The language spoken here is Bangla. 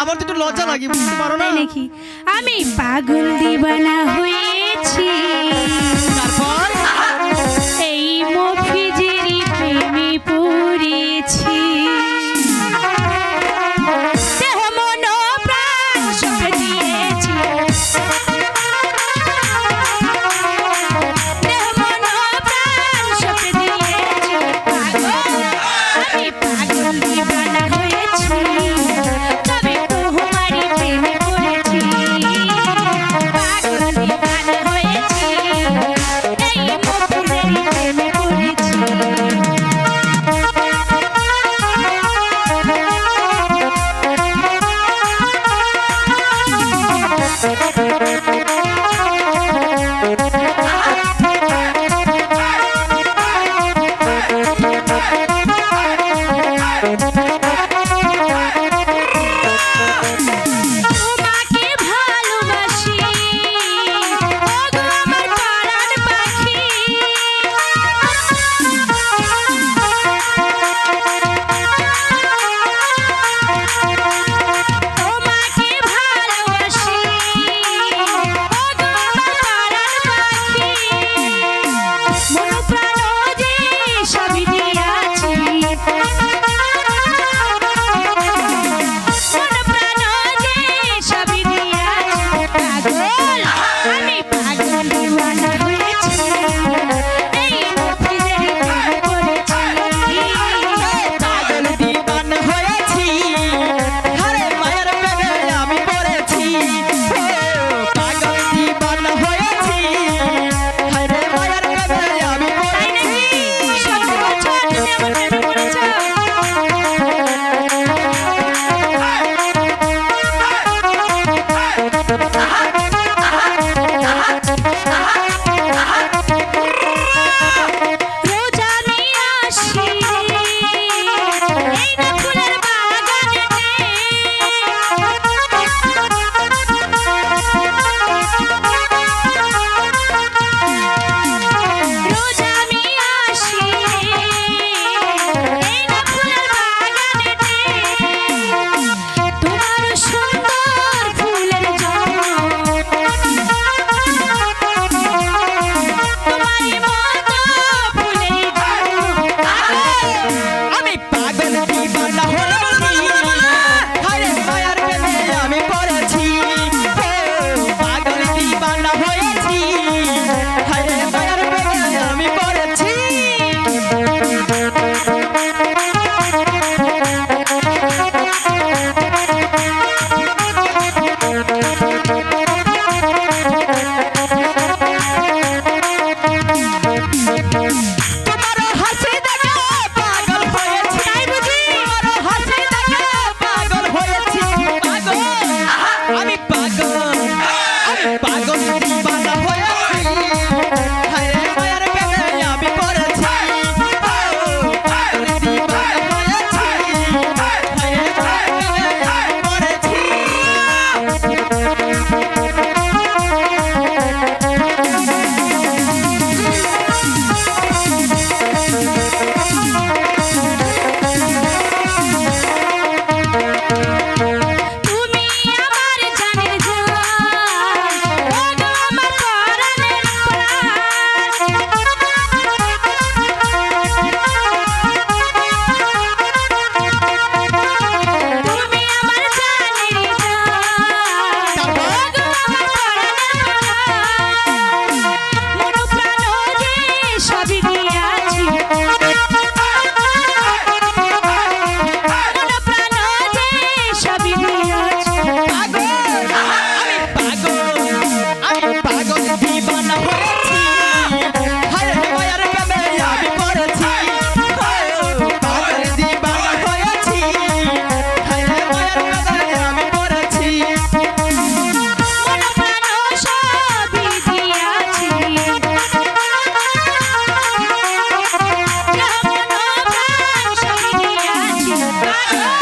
আমার তো একটু লজ্জা লাগে বুঝতে পারো না? নাকি? আমি পাগল দিবানা হয়েছি। I know.